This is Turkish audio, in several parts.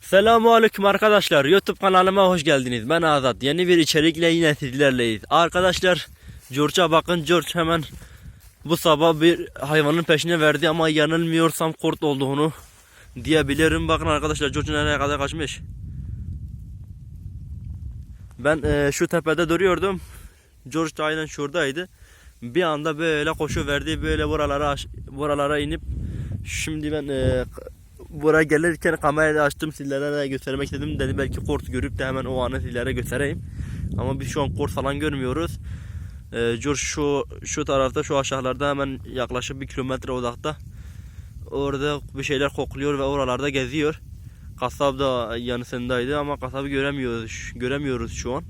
Selamun Aleyküm arkadaşlar. YouTube kanalıma hoş geldiniz. Ben Azat. Yeni bir içerikle yine sizlerleyiz. Arkadaşlar George'a bakın. George hemen bu sabah bir hayvanın peşine verdi ama yanılmıyorsam kurt olduğunu diyebilirim. Bakın arkadaşlar George nereye kadar kaçmış. Ben e, şu tepede duruyordum. George da aynen şuradaydı. Bir anda böyle koşu verdi. Böyle buralara buralara inip şimdi ben e, buraya gelirken kamerayı açtım sizlere de göstermek istedim. Dedi belki kurt görüp de hemen o anı sizlere göstereyim. Ama biz şu an kurt falan görmüyoruz. Ee, şu şu tarafta şu aşağılarda hemen yaklaşık bir kilometre uzakta. Orada bir şeyler kokluyor ve oralarda geziyor. Kasap da yanısındaydı ama kasabı göremiyoruz. Göremiyoruz şu an.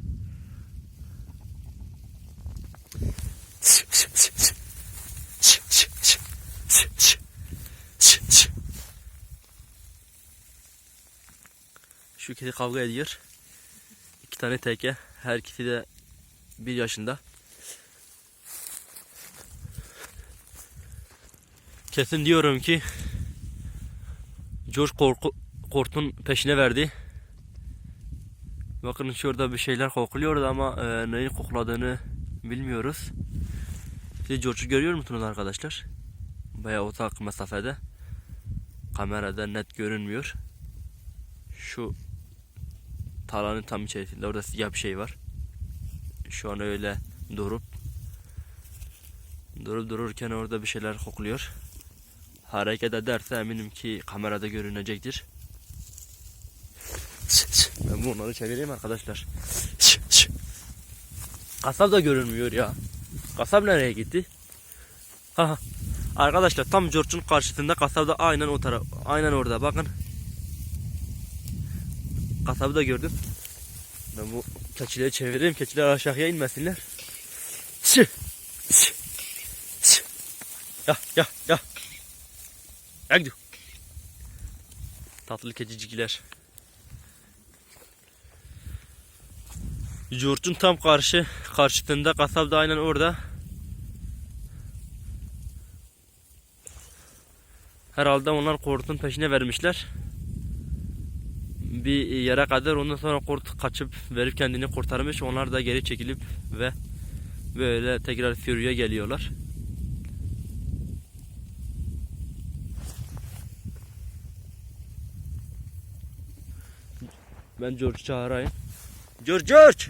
Kedi kavga ediyor. İki tane teke. Her ikisi de bir yaşında. Kesin diyorum ki George korku, kurtun peşine verdi. Bakın şurada bir şeyler kokluyordu ama e, neyi kokladığını bilmiyoruz. Siz George'u görüyor musunuz arkadaşlar? Bayağı uzak mesafede. Kamerada net görünmüyor. Şu tarlanın tam içerisinde orada siyah bir şey var. Şu an öyle durup durup dururken orada bir şeyler kokluyor. Hareket ederse eminim ki kamerada görünecektir. Ben bunları çevireyim arkadaşlar. Kasap da görünmüyor ya. Kasap nereye gitti? Ha, arkadaşlar tam George'un karşısında kasap da aynen o taraf, aynen orada bakın. Kasabı da gördüm. Ben bu keçileri çevireyim. Keçiler aşağıya inmesinler. Şı, şı, şı. Ya ya ya. Ya gidiyor. Tatlı keçicikler. George'un tam karşı karşısında kasap da aynen orada. Herhalde onlar kurtun peşine vermişler bir yere kadar ondan sonra kurt kaçıp verip kendini kurtarmış. Onlar da geri çekilip ve böyle tekrar sürüye geliyorlar. Ben George çağırayım. George George!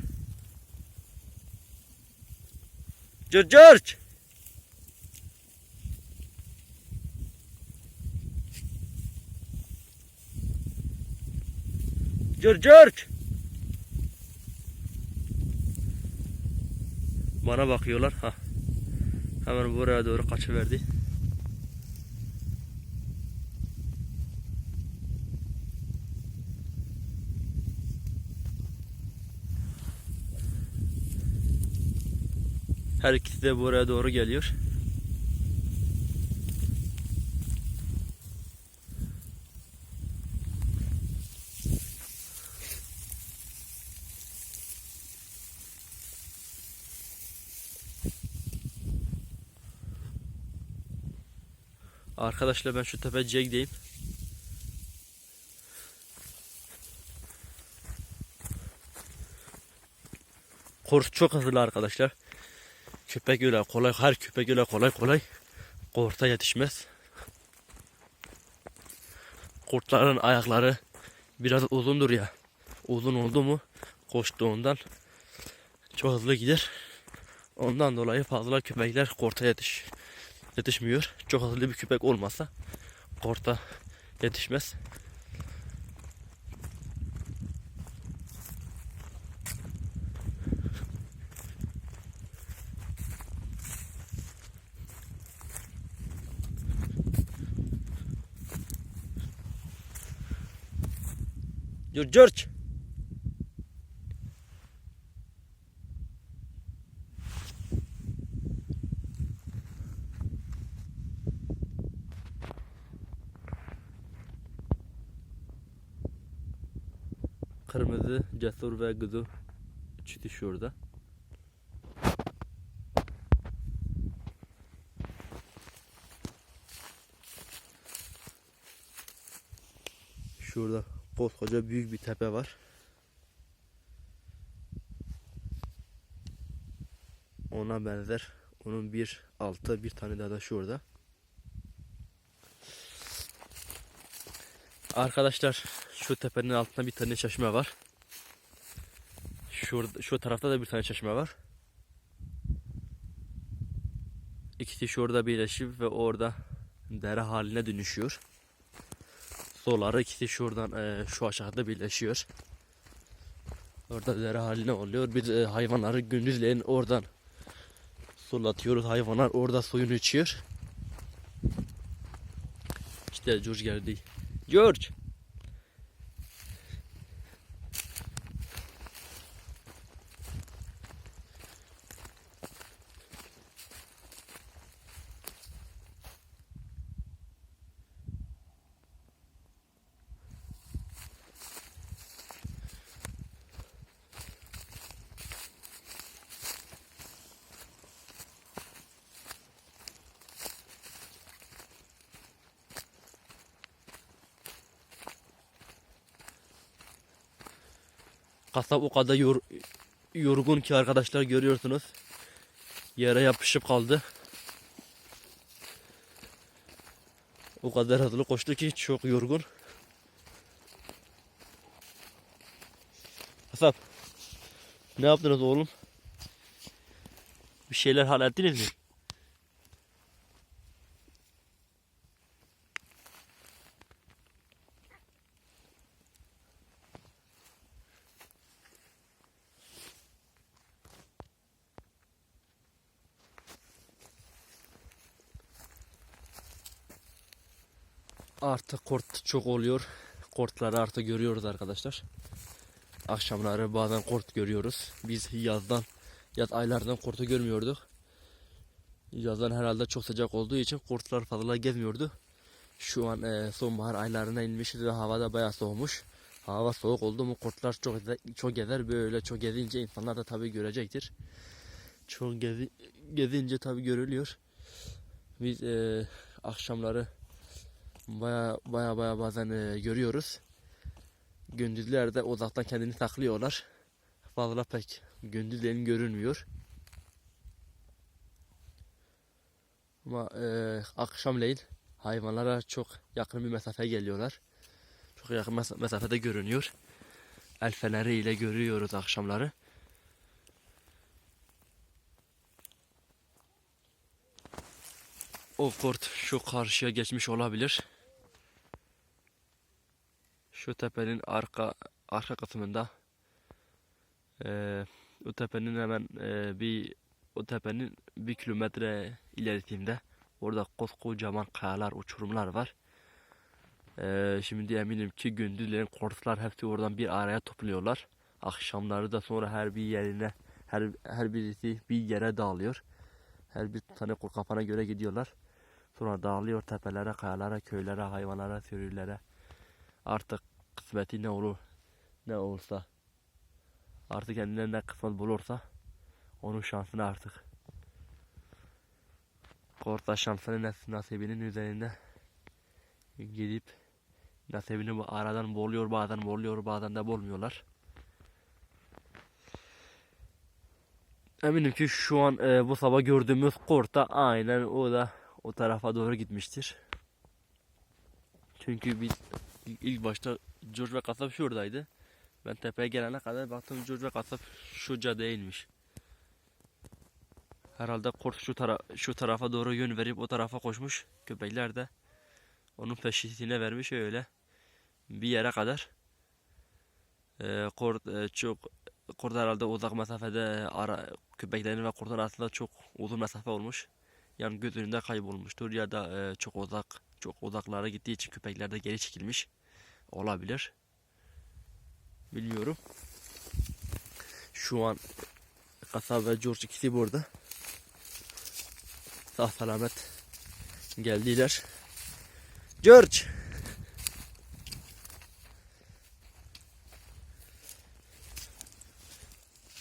George George! George George! Bana bakıyorlar. Ha. Hemen buraya doğru kaçıverdi. Her ikisi de buraya doğru geliyor. Arkadaşlar ben şu tepeciye gideyim. Kurt çok hızlı arkadaşlar. Köpek öyle kolay, her köpek öyle kolay kolay kurta yetişmez. Kurtların ayakları biraz uzundur ya. Uzun oldu mu koştuğundan çok hızlı gider. Ondan dolayı fazla köpekler kurta yetiş yetişmiyor. Çok hızlı bir köpek olmasa kurta yetişmez. George Kırmızı, cesur ve kızıl çiti şurada. Şurada koskoca büyük bir tepe var. Ona benzer. Onun bir altı bir tane daha da şurada. Arkadaşlar şu tepenin altında bir tane çeşme var. Şurada, şu tarafta da bir tane çeşme var. İkisi şurada birleşip ve orada dere haline dönüşüyor. Suları ikisi şuradan e, şu aşağıda birleşiyor. Orada dere haline oluyor. Biz e, hayvanları gündüzleyin oradan sulatıyoruz. Hayvanlar orada suyunu içiyor. İşte George geldi. George. Kasap o kadar yor, yorgun ki arkadaşlar görüyorsunuz. Yere yapışıp kaldı. O kadar hızlı koştu ki çok yorgun. Kasap. Ne yaptınız oğlum? Bir şeyler hallettiniz mi? Kurt çok oluyor. Kurtları artık görüyoruz arkadaşlar. Akşamları bazen kurt görüyoruz. Biz yazdan, yaz aylardan kurtu görmüyorduk. Yazdan herhalde çok sıcak olduğu için kurtlar fazla gezmiyordu. Şu an e, sonbahar aylarına inmişiz ve hava da bayağı soğumuş. Hava soğuk oldu mu kurtlar çok çok gezer böyle çok gezince insanlar da tabii görecektir. Çok gezi, gezince tabii görülüyor. Biz e, akşamları baya baya baya bazen e, görüyoruz. Gündüzler de uzaktan kendini saklıyorlar. Fazla pek gündüzlerin görünmüyor. Ama e, akşamleyin hayvanlara çok yakın bir mesafeye geliyorlar. Çok yakın mes- mesafede görünüyor. El feneri ile görüyoruz akşamları. O kurt şu karşıya geçmiş olabilir. Şu tepenin arka arka kısmında o tepenin hemen eee, bir o tepenin bir kilometre ilerisinde orada koskocaman kayalar, uçurumlar var. Eee, şimdi eminim ki gündüzlerin kurtlar hepsi oradan bir araya topluyorlar. Akşamları da sonra her bir yerine her her birisi bir yere dağılıyor. Her bir tane kafana göre gidiyorlar. Sonra dağılıyor tepelere, kayalara, köylere, hayvanlara, sürülere. Artık kısmeti ne olur, ne olursa. Artık kendine ne kısmet bulursa onun şansını artık. Korta şansını nas- nasibinin üzerinde gidip nasibini aradan buluyor bazen buluyor bazen de bulmuyorlar. Eminim ki şu an e, bu sabah gördüğümüz kurt da aynen o da o tarafa doğru gitmiştir. Çünkü biz ilk başta George ve kasap şuradaydı. Ben tepeye gelene kadar baktım George ve kasap şu caddeymiş. Herhalde kurt şu, tara şu tarafa doğru yön verip o tarafa koşmuş. Köpekler de onun peşine vermiş öyle bir yere kadar. Ee, kurt e, çok kurt herhalde uzak mesafede ara köpeklerin ve kurtun arasında çok uzun mesafe olmuş. Yani göz önünde kaybolmuştur ya da e, çok uzak çok uzaklara gittiği için köpekler de geri çekilmiş olabilir. Bilmiyorum. Şu an Kasap ve George ikisi burada. Sağ selamet geldiler. George!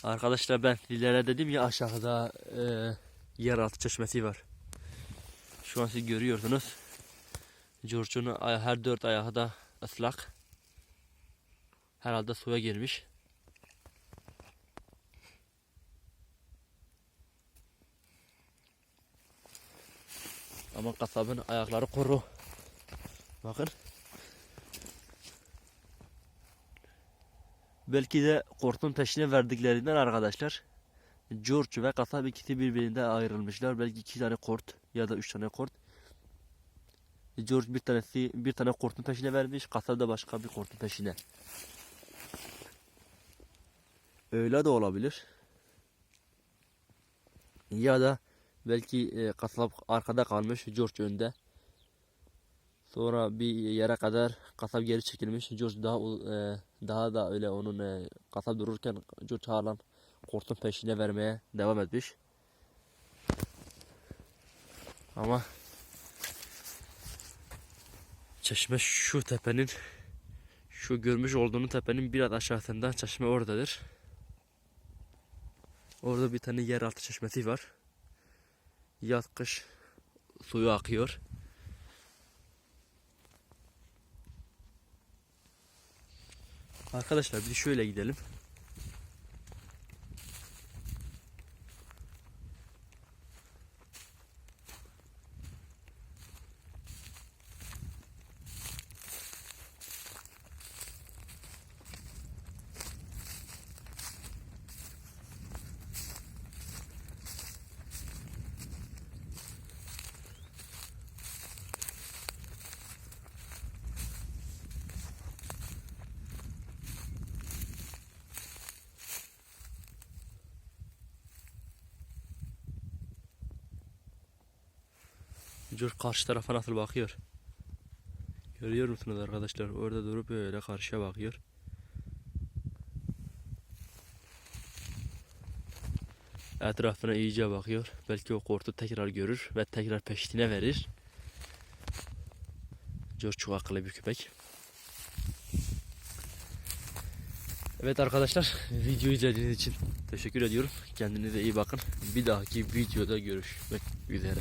Arkadaşlar ben sizlere dedim ya aşağıda e, yeraltı çeşmesi var. Şu an siz görüyorsunuz. George'un her dört ayağı da ıslak. Herhalde suya girmiş. Ama kasabın ayakları kuru. Bakın. Belki de kurtun peşine verdiklerinden arkadaşlar. George ve kasap ikisi birbirinden ayrılmışlar. Belki iki tane kurt ya da üç tane kurt. George bir tanesi bir tane kurtun peşine vermiş. Kasap da başka bir kurtun peşine. Öyle de olabilir. Ya da belki e, kasap arkada kalmış, George önde. Sonra bir yere kadar kasap geri çekilmiş. George daha e, daha da öyle onun e, kasap dururken George halen kurtun peşine vermeye devam etmiş. Ama çeşme şu tepenin şu görmüş olduğunu tepenin biraz aşağısında çeşme oradadır. Orada bir tane yeraltı çeşmesi var. Yaz kış suyu akıyor. Arkadaşlar bir şöyle gidelim. George karşı tarafa nasıl bakıyor? Görüyor musunuz arkadaşlar? Orada durup böyle karşıya bakıyor. Etrafına iyice bakıyor. Belki o kurtu tekrar görür ve tekrar peşine verir. George çok akıllı bir köpek. Evet arkadaşlar videoyu izlediğiniz için teşekkür ediyorum. Kendinize iyi bakın. Bir dahaki videoda görüşmek üzere.